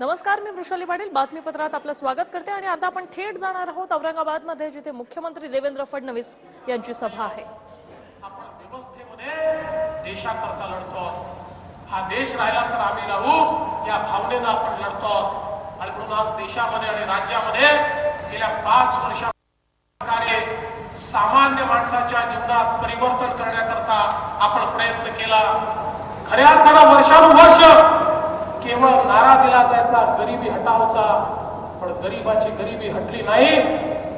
नमस्कार मी वृषाली पाटील. बातमीपत्रात आपलं स्वागत करते आणि आता आपण थेट जाणार आहोत औरंगाबादमध्ये जिथे मुख्यमंत्री देवेंद्र फडणवीस यांची सभा आहे. आपण व्यवस्थेमध्ये देशाकरता लढतो. हा देश राहिला तर आम्ही राहू. या भावनेनं आपण लढतो. आणि म्हणून आज देशामध्ये आणि राज्यामध्ये गेल्या पाच वर्षाप्रकारे सामान्य माणसाच्या जीवनात परिवर्तन करण्याकरता आपण प्रयत्न केला. खऱ्या अर्थानं वर्षानुवर्ष केवळ नारा दिला जायचा गरिबी हटावचा पण गरिबाची गरिबी हटली नाही.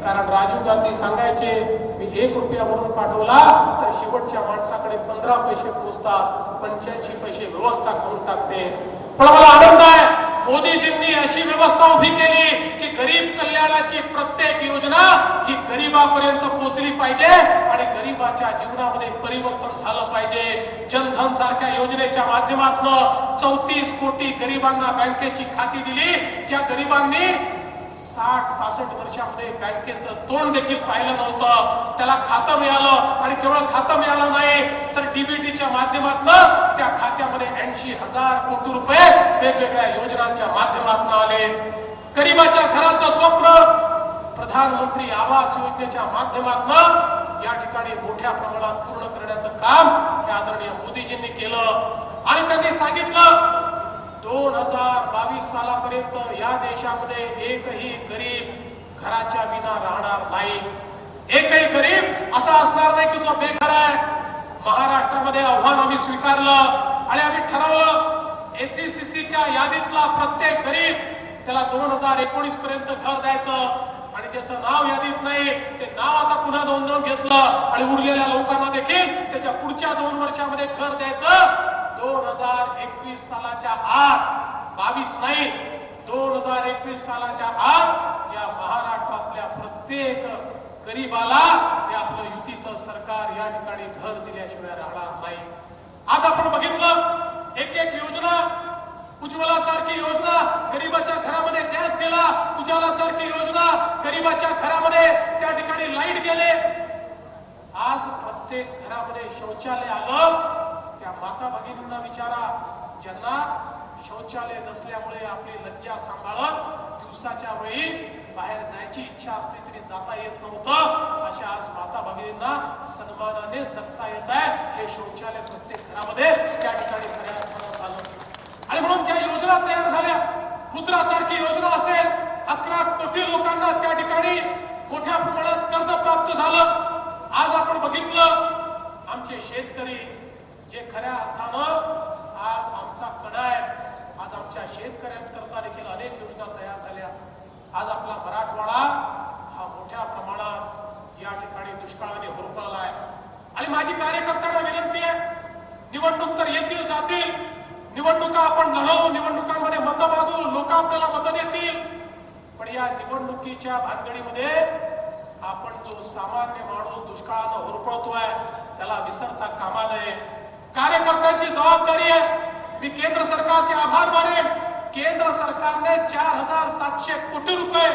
कारण राजीव गांधी सांगायचे मी एक रुपया म्हणून पाठवला तर शेवटच्या माणसाकडे पंधरा पैसे पोचतात पंच्याऐंशी पैसे व्यवस्था खाऊन टाकते. पण मला आनंद आहे मोदीजींनी अशी व्यवस्था उभी केली गरीब कल्याणाची प्रत्येक योजना ही गरीबापर्यंत पोहोचली पाहिजे आणि गरीबाच्या जीवनामध्ये परिवर्तन झालं पाहिजे. जनधन सारख्या योजनेच्या माध्यमातून चौतीस कोटी गरिबांना बँकेची खाती दिली. ज्या गरिबांनी साठ पासष्ट वर्षामध्ये बँकेचं तोंड देखील पाहिलं नव्हतं. त्याला खातं मिळालं आणि केवळ खातं मिळालं नाही तर डीबीटीच्या माध्यमातून त्या खात्यामध्ये ऐंशी हजार कोटी रुपये वेगवेगळ्या योजनांच्या माध्यमातून आले. गरीबाच्या घराचं स्वप्न प्रधानमंत्री आवास योजनेच्या माध्यमातून या ठिकाणी मोठ्या प्रमाणात पूर्ण करण्याचं काम त्या आदरणीय मोदीजींनी केलं. आणि त्यांनी सांगितलं दोन हजार बावीस सालापर्यंत या देशामध्ये एकही गरीब घराच्या विना राहणार नाही. एकही गरीब असा असणार नाही की जो बेघर आहे. महाराष्ट्रामध्ये आव्हान आम्ही स्वीकारलं आणि आम्ही ठरवलं एसीसीसीच्या यादीतला प्रत्येक गरीब त्याला दोन हजार एकोणीस पर्यंत घर द्यायचं. आणि ज्याचं नाव यादीत नाही ते नाव आता पुन्हा नोंदवून घेतलं. आणि उरलेल्या लोकांना देखील त्याच्या पुढच्या दोन वर्षामध्ये घर द्यायचं. दोन हजार एकवीस सालाच्या आत बावीस नाही दोन हजार एकवीस सालाच्या आत या महाराष्ट्रातल्या प्रत्येक गरीबाला हे आपलं युतीचं सरकार या ठिकाणी घर दिल्याशिवाय राहणार नाही. आज आपण बघितलं एक एक योजना उज्ज्वला सारखी योजना गरीबाच्या घरामध्ये गॅस गेला उजाला सारखी योजना गरीबाच्या घरामध्ये त्या ठिकाणी लाइट गेले. आज प्रत्येक घरामध्ये शौचालय आलं त्या माता भगिनींना विचारा ज्यांना शौचालय नसल्यामुळे आपली लज्जा सांभाळत दिवसाच्या वेळी बाहेर जायची इच्छा असली तरी जाता येत नव्हतं. अशा आज माता भगिनींना सन्मानाने जगता येत आहे. हे शौचालय प्रत्येक घरामध्ये त्या ठिकाणी आणि म्हणून ज्या योजना तयार झाल्या. मुद्रासारखी योजना असेल अकरा कोटी लोकांना त्या ठिकाणी मोठ्या प्रमाणात कर्ज प्राप्त झालं. आज आपण बघितलं आमचे शेतकरी जे खऱ्या अर्थानं आज आमचा कडा आहे आज आमच्या शेतकऱ्यांकरता देखील अनेक योजना तयार झाल्या. आज आपला मराठवाडा हा मोठ्या प्रमाणात या ठिकाणी दुष्काळाने होरपळला आहे. आणि माझी कार्यकर्त्यांना विनंती आहे निवडणूक तर येतील जातील निवडणुका आपण लढवू निवडणुकांमध्ये मतं मागू लोक आपल्याला मतं देतील. पण या निवडणुकीच्या भानगडीमध्ये आपण जो सामान्य माणूस दुष्काळानं होरपळतोय त्याला विसरता कामा नये. कार्यकर्त्यांची जबाबदारी आहे. मी केंद्र सरकारचे आभार मानेन. केंद्र सरकारने चार हजार सातशे कोटी रुपये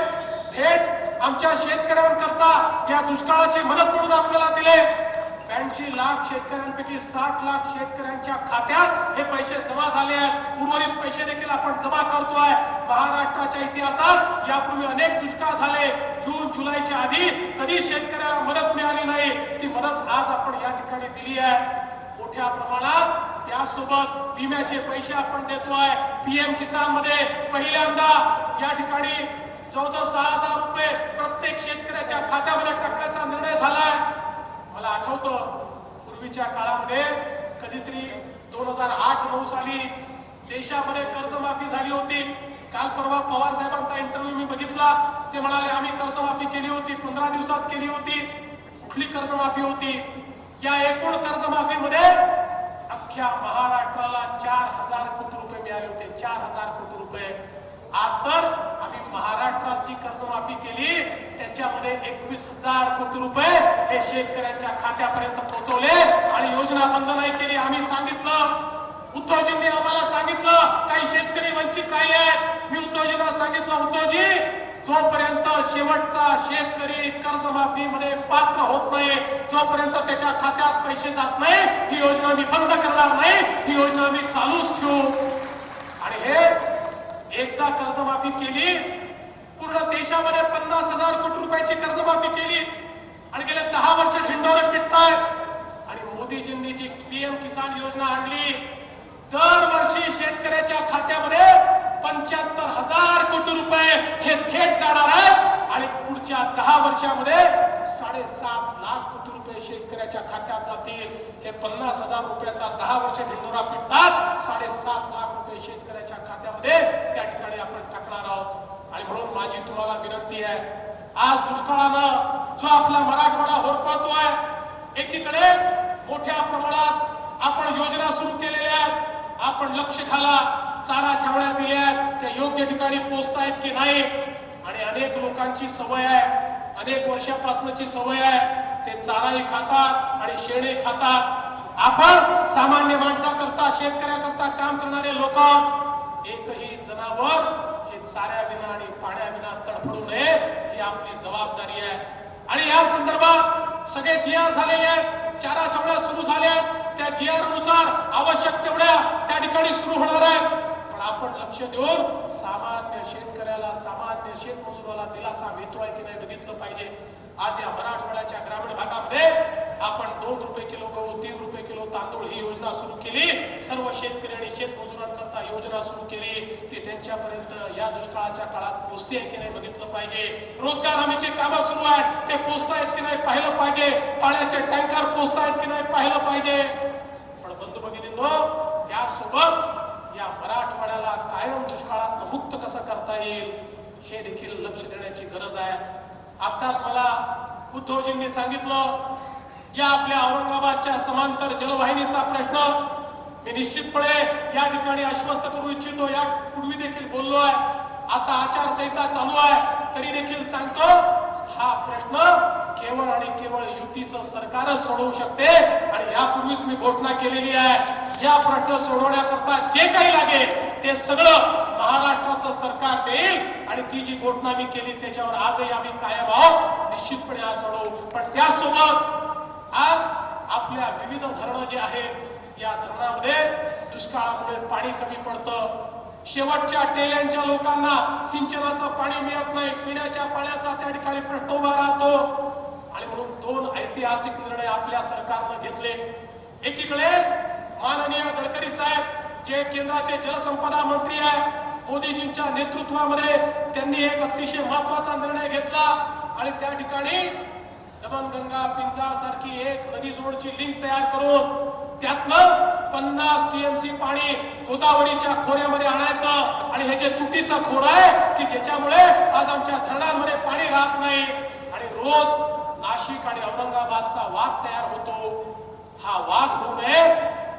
थेट आमच्या शेतकऱ्यांकरता या दुष्काळाची मदत म्हणून आपल्याला दिले. ब्याऐंशी लाख शेतकऱ्यांपैकी साठ लाख शेतकऱ्यांच्या खात्यात हे पैसे जमा झाले आहेत. उर्वरित पैसे देखील आपण जमा करतोय. महाराष्ट्राच्या इतिहासात यापूर्वी अनेक दुष्काळ झाले. जून जुलैच्या आधी कधी शेतकऱ्याला मदत मिळाली नाही ती मदत आज आपण या ठिकाणी दिली आहे. मोठ्या प्रमाणात त्यासोबत विम्याचे पैसे आपण देतोय. पीएम किसानमध्ये पहिल्यांदा या ठिकाणी जवळजवळ सहा हजार रुपये प्रत्येक शेतकऱ्याच्या खात्यामध्ये टाकण्याचा निर्णय झालाय. मला आठवतं पूर्वीच्या काळामध्ये कधीतरी दोन हजार आठ नऊ साली देशामध्ये कर्जमाफी झाली होती. काल परवा पवार साहेबांचा इंटरव्ह्यू मी बघितला. ते म्हणाले आम्ही कर्जमाफी केली होती पंधरा दिवसात केली होती. कुठली कर्जमाफी होती? या एकूण कर्जमाफीमध्ये अख्ख्या महाराष्ट्राला चार हजार कोटी रुपये मिळाले होते. चार हजार कोटी रुपये. आज तर आम्ही महाराष्ट्राची कर्जमाफी केली त्याच्यामध्ये एकवीस हजार कोटी रुपये हे शेतकऱ्यांच्या खात्यापर्यंत पोहोचवले आणि योजना बंद नाही केली. आम्ही सांगितलं उद्धवजींनी आम्हाला सांगितलं काही शेतकरी वंचित राहिले. मी उद्धवजींना सांगितलं उद्धवजी जोपर्यंत शेवटचा शेतकरी कर्जमाफीमध्ये पात्र होत नाही जोपर्यंत त्याच्या खात्यात पैसे जात नाही ही योजना मी बंद करणार नाही ही योजना मी चालूच ठेवू. आणि हे एकदा कर्जमाफी केली पूर्ण देशामध्ये पन्नास हजार कोटी रुपयाची कर्जमाफी केली आणि गेले दहा वर्ष ढिंडोरे पिटतायत आणि मोदीजींनी जी पीएम किसान योजना आणली दरवर्षी शेतकऱ्याच्या खात्यामध्ये पंच्याहत्तर हजार कोटी रुपये हे थेट जाणार आहेत. आणि पुढच्या दहा वर्षामध्ये साडेसात लाख कोटी रुपये शेतकऱ्याच्या खात्यात जातील. हे पन्नास हजार रुपयाचा दहा वर्ष ढिंडोरा पिटतात. साडेसात लाख रुपये शेतकऱ्याच्या खात्यामध्ये त्या ठिकाणी आपण टाकणार आहोत. आणि म्हणून माझी तुम्हाला विनंती आहे आज दुष्काळानं जो आपला मराठवाडा होरपळतोय एकीकडे मोठ्या प्रमाणात आपण योजना सुरू केलेल्या आहेत आपण लक्ष घाला चारा छावण्या दिल्या आहेत त्या योग्य ठिकाणी पोहोचतायत की नाही? आणि अनेक लोकांची सवय आहे अनेक वर्षापासूनची सवय आहे ते चाराही खातात आणि शेणे खातात. आपण सामान्य माणसाकरता शेतकऱ्याकरता काम करणारे लोक एकही जनावर चाऱ्याविना आणि पाण्याविना तडफडू नये ही आपली जबाबदारी आहे. आणि या संदर्भात सगळे जिया झालेले आहेत चारा छावण्या सुरू झाल्या आहेत. त्या जियानुसार नुसार आवश्यक तेवढ्या त्या ठिकाणी सुरू होणार आहेत. पण आपण लक्ष देऊन सामान्य शेतकऱ्याला सामान्य शेतमजुराला दिलासा मिळतोय की नाही बघितलं पाहिजे. आज या मराठवाड्याच्या ग्रामीण भागामध्ये आपण दोन रुपये किलो गहू तीन रुपये किलो तांदूळ ही योजना सुरू केली. सर्व शेतकरी आणि शेतमजुरांकडून योजना सुरू केली ती त्यांच्यापर्यंत या दुष्काळाच्या काळात पोचते की नाही बघितलं पाहिजे. रोजगार हमीचे कामं सुरू आहेत ते पोचतायत की नाही पाहिलं पाहिजे. पाण्याचे टँकर पोचतायत की नाही पाहिलं पाहिजे. पण बंधू भगिनींनो त्यासोबत या मराठवाड्याला कायम दुष्काळात मुक्त कसं करता येईल हे देखील लक्ष देण्याची गरज आहे. आताच मला उद्धवजींनी सांगितलं या आपल्या औरंगाबादच्या समांतर जलवाहिनीचा प्रश्न मी निश्चितपणे या ठिकाणी आश्वस्त करू इच्छितो. या पूर्वी देखील बोललो आहे. आता आचारसंहिता चालू आहे. तरी देखील सांगतो हा प्रश्न केवळ आणि केवळ युतीचं सरकारच सोडवू शकते. आणि यापूर्वीच मी घोषणा केलेली आहे. या प्रश्न सोडवण्याकरता जे काही लागेल ते सगळं महाराष्ट्राचं सरकार देईल. आणि ती जी घोषणा मी केली त्याच्यावर आजही आम्ही कायम आहोत. निश्चितपणे आज सोडवू. पण त्यासोबत आज आपल्या विविध धरणं जे आहेत या धरणामध्ये दुष्काळामुळे पाणी कमी पडतं. शेवटच्या टेल्यांच्या लोकांना सिंचनाचं पाणी मिळत नाही पिण्याच्या पाण्याचा त्या ठिकाणी प्रश्न उभा राहतो. आणि म्हणून दोन ऐतिहासिक निर्णय आपल्या सरकारनं घेतले. एकीकडे माननीय गडकरी साहेब जे केंद्राचे जलसंपदा मंत्री आहे मोदीजींच्या नेतृत्वामध्ये त्यांनी एक अतिशय महत्त्वाचा निर्णय घेतला. आणि त्या ठिकाणी दमनगंगा पिंजा सारखी एक नदी जोडची लिंक तयार करून त्यातनं पन्नास टीएमसी पाणी गोदावरीच्या खोऱ्यामध्ये आणायचं. आणि हे जे तुटीचं खोर आहे की ज्याच्यामुळे आज आमच्या धरणांमध्ये पाणी राहत नाही. आणि रोज नाशिक आणि औरंगाबादचा वाद तयार होतो. हा वाद होऊ नये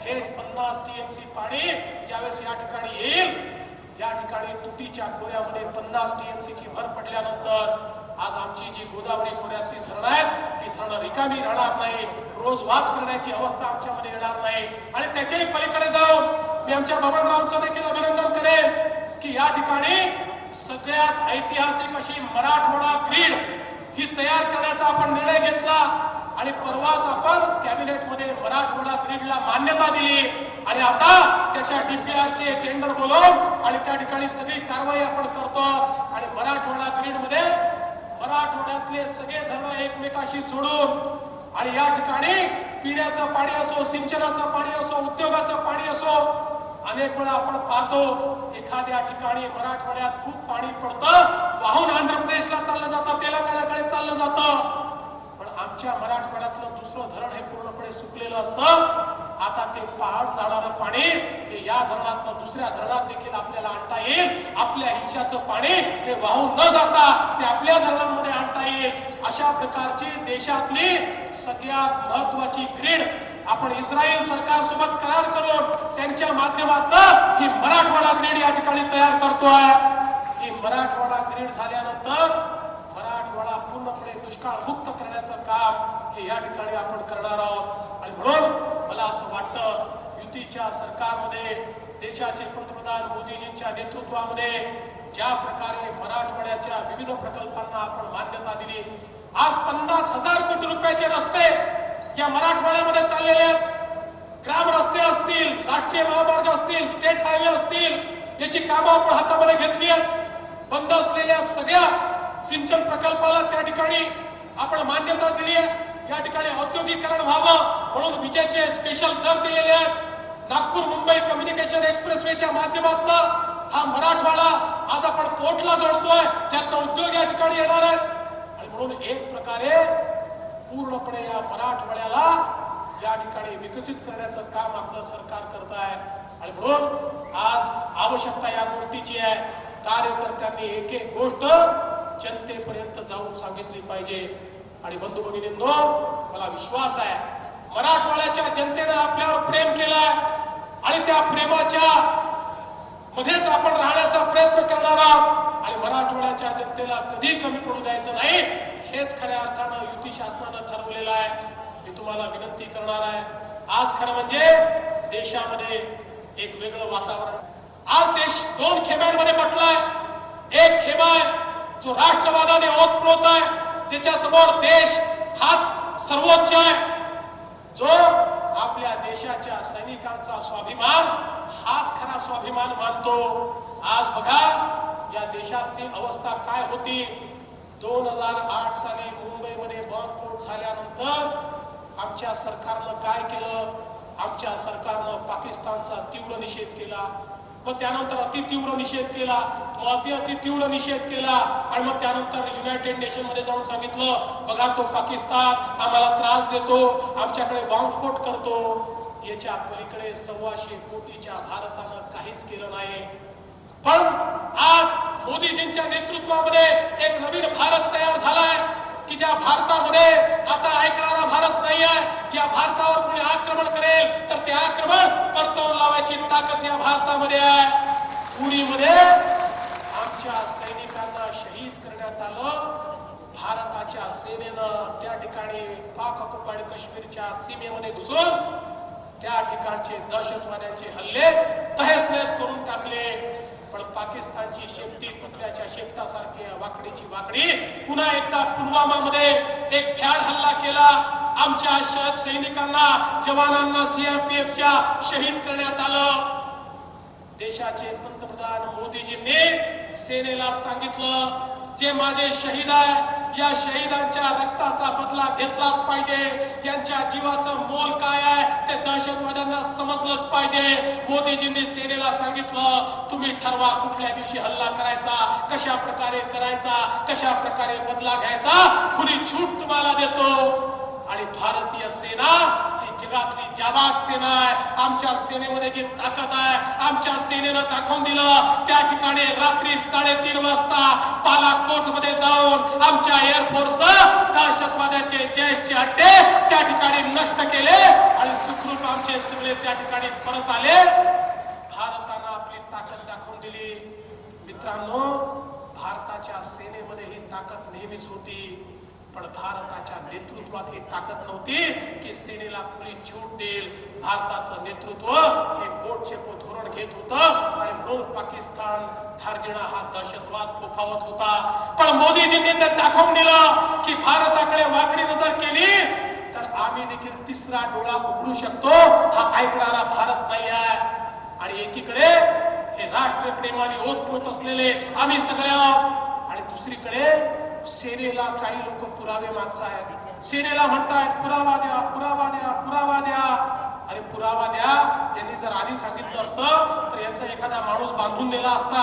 थेट पन्नास टीएमसी पाणी ज्यावेळेस या ठिकाणी येईल या ठिकाणी तुटीच्या खोऱ्यामध्ये पन्नास टीएमसी ची भर पडल्यानंतर आज आमची जी गोदावरी खोऱ्यातली धरणं आहेत ती धरणं रिकामी राहणार नाही. रोज वाद करण्याची अवस्था आमच्यामध्ये येणार नाही. आणि त्याच्याही पलीकडे जाऊन मी आमच्या बबनरावांचं देखील अभिनंदन करेन की या ठिकाणी सगळ्यात ऐतिहासिक अशी मराठवाडा ग्रीड ही तयार करण्याचा आपण निर्णय घेतला आणि परवाच आपण कॅबिनेटमध्ये मराठवाडा ग्रीडला मान्यता दिली. आणि आता त्याच्या डीपीआरचे टेंडर बोलवून आणि त्या ठिकाणी सगळी कारवाई आपण करतो आणि मराठवाडा ग्रीडमध्ये मराठवाड्यातले सगळे धरण एकमेकाशी जोडून आणि या ठिकाणी पिण्याचं पाणी असो सिंचनाचं पाणी असो उद्योगाचं पाणी असो अनेक वेळा आपण पाहतो एखाद्या ठिकाणी मराठवाड्यात खूप पाणी पडतं. वाहून आंध्र प्रदेशला चाललं जातं तेलंगणाकडे चाललं जातं. पण आमच्या मराठवाड्यातलं दुसरं धरण हे पूर्णपणे सुकलेलं असतं. आता ते पहाड जाणारं पाणी हे या धरणात दुसऱ्या धरणात देखील आपल्याला आणता येईल. आपल्या हिश्श्याचं पाणी ते वाहून न जाता ते आपल्या धरणांमध्ये आणता येईल. अशा प्रकारची देशातली सगळ्यात महत्वाची ग्रीड आपण इस्रायल सरकार सोबत करार करून त्यांच्या माध्यमातून ही मराठवाडा ग्रीड या ठिकाणी तयार करतोय. ही मराठवाडा ग्रीड झाल्यानंतर मराठवाडा पूर्णपणे दुष्काळ मुक्त करण्याचं काम हे या ठिकाणी आपण करणार आहोत. आणि म्हणून मला असं वाटतं युतीच्या सरकारमध्ये देशाचे पंतप्रधान मोदीजींच्या नेतृत्वामध्ये ज्या प्रकारे मराठवाड्याच्या विविध प्रकल्पांना आपण मान्यता दिली आज पन्नास हजार कोटी रुपयाचे रस्ते या मराठवाड्यामध्ये चाललेले आहेत. ग्राम रस्ते असतील राष्ट्रीय महामार्ग असतील स्टेट हायवे असतील याची कामं आपण हातामध्ये घेतली आहेत. बंद असलेल्या सगळ्या सिंचन प्रकल्पाला त्या ठिकाणी आपण मान्यता दिली आहे. या ठिकाणी औद्योगिकरण व्हावं म्हणून विजेचे स्पेशल दर दिलेले आहेत. नागपूर मुंबई कम्युनिकेशन एक्सप्रेसवेच्या माध्यमातून हा मराठवाडा आज आपण पोर्टला जोडतोय ज्यातनं उद्योग या ठिकाणी येणार आहेत. आणि म्हणून एक प्रकारे पूर्णपणे या मराठवाड्याला या ठिकाणी विकसित करण्याचं काम आपलं सरकार करत आहे. आणि म्हणून आज आवश्यकता या गोष्टीची आहे. कार्यकर्त्यांनी एक एक गोष्ट जनतेपर्यंत जाऊन सांगितली पाहिजे. आणि बंधू भगिनींनो मला विश्वास आहे मराठवाड्याच्या जनतेनं आपल्यावर प्रेम केलाय आणि त्या प्रेमाच्या मध्येच आपण राहण्याचा प्रयत्न करणार आहोत. आणि मराठवाड्याच्या जनतेला कधी कमी पडू द्यायचं नाही हेच खऱ्या अर्थानं युती शासनानं ठरवलेलं आहे. मी तुम्हाला विनंती करणार आहे आज खरं म्हणजे देशामध्ये एक वेगळं वातावरण. आज देश दोन खेम्यांमध्ये म्हटलाय एक खेमा आहे जो राष्ट्रवादाने ओतप्रोत आहे. ज्याच्या समोर देश हाच सर्वोच्च आहे. जो आपल्या देशाच्या सैनिकांचा स्वाभिमान हाच खरा स्वाभिमान मानतो. आज बघा या देशातली अवस्था काय होती? दोन हजार आठ साली मुंबईमध्ये बॉम्बस्फोट झाल्यानंतर आमच्या सरकारनं काय केलं? आमच्या सरकारनं पाकिस्तानचा तीव्र निषेध केला. मग त्यानंतर अति तीव्र निषेध केला. तो अति अति तीव्र निषेध केला आणि मग त्यानंतर युनायटेड नेशनमध्ये जाऊन सांगितलं बघा तो पाकिस्तान आम्हाला त्रास देतो आमच्याकडे बॉम्बस्फोट करतो. याच्या पलीकडे सव्वाशे कोटीच्या भारतानं काहीच केलं नाही. पण आज मोदीजींच्या नेतृत्वामध्ये एक नवीन भारत तयार झालाय. की ज्या भारतामध्ये आता ऐकणारा भारत नाही आहे या भारतावर कोणी आक्रमण करेल तर ते आक्रमण परतवून लावायची ताकद या भारतामध्ये आहे. पुरीमध्ये आमच्या सैनिकांना शहीद करण्यात आलं. भारताच्या सेनेनं त्या ठिकाणी पाक ऑक्युपाईड काश्मीरच्या सीमेमध्ये घुसून त्या ठिकाणचे दहशतवाद्यांचे हल्ले तहस नहस करून टाकले. पण पाकिस्तानची शेपटी कुत्र्याच्या शेपटासारखी वाकडीची वाकडी पुन्हा एकदा पुलवामामध्ये एक फॅड हल्ला केला. आमच्या शहर सैनिकांना जवानांना सीआरपीएफच्या शहीद करण्यात आलं. देशाचे पंतप्रधान मोदीजींनी सेनेला सांगितलं जे माझे शहीद आहे या शहीदांच्या रक्ताचा बदला घेतलाच पाहिजे. यांच्या जीवाचं मोल काय आहे ते दहशतवाद्यांना समजलंच पाहिजे. मोदीजींनी सेनेला सांगितलं तुम्ही ठरवा कुठल्या दिवशी हल्ला करायचा कशा प्रकारे करायचा कशा प्रकारे बदला घ्यायचा खुली छूट तुम्हाला देतो. आणि भारतीय सेना जगातली जाबाज सेना आहे. आमच्या सेनेमध्ये जी ताकद आहे आमच्या सेनेनं दाखवून दिलं. त्या ठिकाणी रात्री साडेतीन वाजता बालाकोटमध्ये जाऊन आमच्या एअरफोर्सनं दहशतवाद्याचे जैशचे अड्डे त्या ठिकाणी नष्ट केले आणि सुखरूप आमचे सगळे त्या ठिकाणी परत आले. भारतानं आपली ताकद दाखवून दिली. मित्रांनो भारताच्या सेनेमध्ये ही ताकद नेहमीच होती. पण भारताच्या नेतृत्वात ही ताकद नव्हती की सेनेला खुली छूट देईल. भारताचं नेतृत्व हे बोटचे धोरण घेत होतं आणि म्हणून पाकिस्तान धार्जिणा हा दहशतवाद फोफावत होता. पण मोदीजींनी ते दाखवून दिलं की भारताकडे वाकडी नजर केली तर आम्ही देखील तिसरा डोळा उघडू शकतो. हा ऐकणारा भारत नाही आहे. आणि एकीकडे हे राष्ट्रप्रेमाने ओतपोत असलेले आम्ही सगळे आहोत आणि दुसरीकडे सेनेला काही लोक पुरावे मागतायत. सेनेला म्हणतायत पुरावा द्या पुरावा द्या पुरावा द्या. आणि पुरावा द्या यांनी जर आधी सांगितलं असतं तर यांचा एखादा माणूस बांधून नेला असता.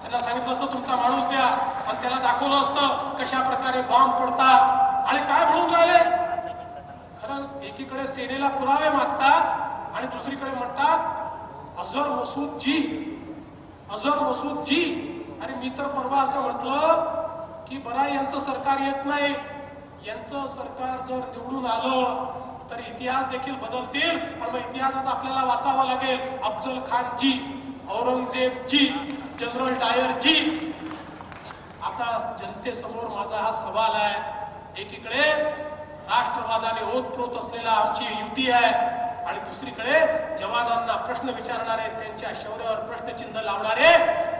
त्यांना सांगितलं असतं तुमचा माणूस द्या. आणि त्याला दाखवलं असतं कशा प्रकारे बॉम्ब पडतात आणि काय म्हणून राहिले? खरं एकीकडे सेनेला पुरावे मागतात आणि दुसरीकडे म्हणतात अझर मसूद जी अझर मसूद जी आणि मी तर परवा असं म्हटलं की बरा यांचं सरकार येत नाही. यांचं सरकार जर निवडून आलं तर इतिहास देखील बदलतील. पण मग इतिहासात आपल्याला वाचावं लागेल. अफजल खान जी औरंगजेब जी जनरल डायर जी आता जनतेसमोर माझा हा सवाल आहे. एकीकडे राष्ट्रवादाने ओतप्रोत असलेला आमची युती आहे आणि दुसरीकडे जवानांना प्रश्न विचारणारे त्यांच्या शौर्यावर प्रश्नचिन्ह लावणारे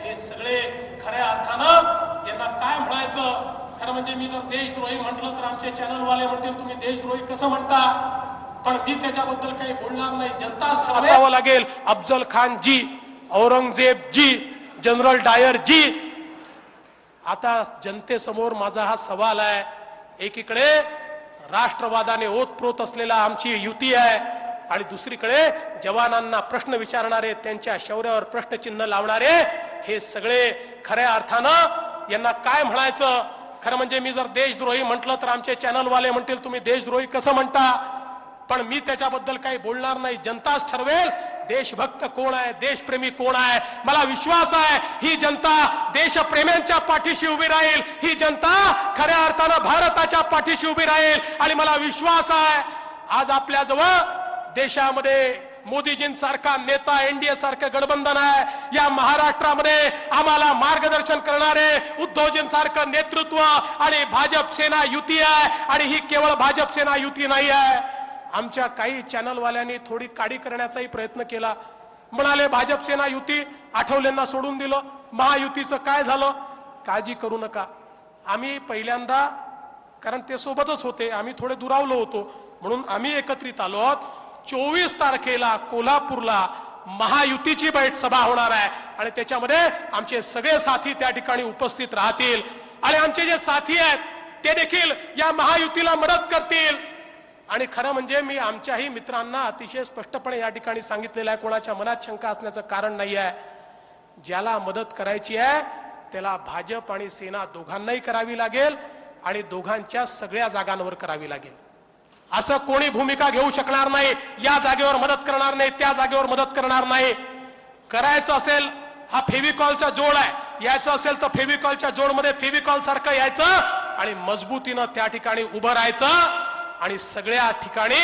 हे सगळे खऱ्या अर्थानं यांना काय म्हणायचं? खरं म्हणजे मी जर देशद्रोही म्हटलं तर आमचे चॅनलवाले म्हणतील तुम्ही देशद्रोही कसं म्हणता? पण मी त्याच्याबद्दल काही बोलणार नाही. जनताच ठरवावं लागेल. Afzal Khan ji Aurangzeb ji general Dyer ji. आता जनतेसमोर माझा हा सवाल आहे. एकीकडे राष्ट्रवादाने ओतप्रोत असलेला आमची युती आहे आणि दुसरीकडे जवानांना प्रश्न विचारणारे त्यांच्या शौर्यावर प्रश्नचिन्ह लावणारे हे सगळे खऱ्या अर्थानं यांना काय म्हणायचं? खरं म्हणजे मी जर देशद्रोही म्हटलं तर आमचे चॅनलवाले म्हणतील तुम्ही देशद्रोही कसं म्हणता? पण मी त्याच्याबद्दल काही बोलणार नाही. जनताच ठरवेल देशभक्त कोण आहे देशप्रेमी कोण आहे? मला विश्वास आहे ही जनता देशप्रेम्यांच्या पाठीशी उभी राहील. ही जनता खऱ्या अर्थानं भारताच्या पाठीशी उभी राहील. आणि मला विश्वास आहे आज आपल्याजवळ देशामध्ये मोदीजींसारखा नेता एनडीए सारखं गठबंधन आहे. या महाराष्ट्रामध्ये आम्हाला मार्गदर्शन करणारे उद्धवजींसारखं नेतृत्व आणि भाजप सेना युती आहे आणि ही केवळ भाजप सेना युती नाही आहे. आमच्या काही चॅनलवाल्यांनी थोडी काडी करण्याचाही प्रयत्न केला. म्हणाले भाजप सेना युती आठवलेंना सोडून दिलं. महायुतीचं काय झालं? काळजी करू नका. आम्ही पहिल्यांदा कारण ते सोबतच होते आम्ही थोडे दुरावलो होतो. म्हणून आम्ही एकत्रित आलो आहोत. चोवीस तारखेला कोल्हापूरला महायुतीची बैठ सभा होणार आहे. आणि त्याच्यामध्ये आमचे सगळे साथी त्या ठिकाणी उपस्थित राहतील. आणि आमचे जे साथी आहेत ते देखील या महायुतीला मदत करतील. आणि खरं म्हणजे मी आमच्याही मित्रांना अतिशय स्पष्टपणे या ठिकाणी सांगितलेलं आहे कोणाच्या मनात शंका असण्याचं कारण नाही आहे. ज्याला मदत करायची आहे त्याला भाजप आणि सेना दोघांनाही करावी लागेल आणि दोघांच्या सगळ्या जागांवर करावी लागेल. असं कोणी भूमिका घेऊ शकणार नाही या जागेवर मदत करणार नाही त्या जागेवर मदत करणार नाही. करायचं असेल हा फेविकॉलचा जोड आहे. यायचं असेल तर फेविकॉलच्या जोडमध्ये फेविकॉल सारखं यायचं आणि मजबूतीनं त्या ठिकाणी उभं राहायचं आणि सगळ्या ठिकाणी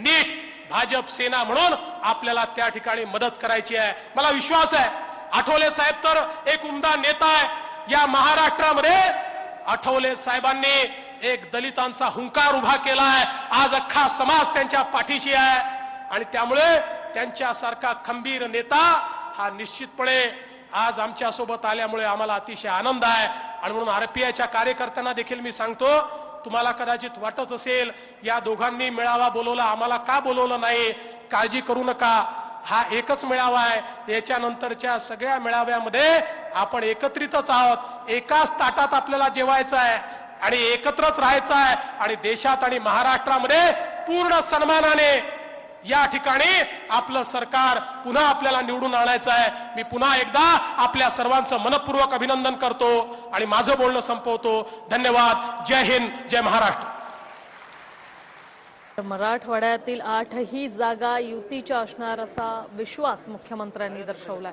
नीट भाजप सेना म्हणून आपल्याला त्या ठिकाणी मदत करायची आहे. मला विश्वास आहे आठवले साहेब तर एक उमदा नेता आहे. या महाराष्ट्रामध्ये आठवले साहेबांनी एक दलितांचा हुंकार उभा केला आहे आज अख्खा समाज त्यांच्या पाठीशी आहे. आणि त्यामुळे त्यांच्यासारखा खंबीर नेता हा निश्चितपणे आज आमच्यासोबत आल्यामुळे आम्हाला अतिशय आनंद आहे. आणि म्हणून आरपीआयच्या कार्यकर्त्यांना देखील मी सांगतो तुम्हाला कदाचित वाटत असेल या दोघांनी मेळावा बोलवला आम्हाला का बोलवलं नाही? काळजी करू नका. हा एकच मेळावा आहे. याच्यानंतरच्या सगळ्या मेळाव्यामध्ये आपण एकत्रितच आहोत. एकाच ताटात आपल्याला जेवायचं आहे. आणि एकत्रच राहायचं आहे आणि देशात आणि महाराष्ट्रामध्ये पूर्ण सन्मानाने या ठिकाणी आपलं सरकार पुन्हा आपल्याला निवडून आणायचं आहे मी पुन्हा एकदा आपल्या सर्वांचं मनपूर्वक अभिनंदन करतो आणि माझं बोलणं संपवतो. धन्यवाद. जय हिंद जय महाराष्ट्र. मराठवाड्यातील आठही जागा युतीच्या असणार असा विश्वास मुख्यमंत्र्यांनी दर्शवलाय.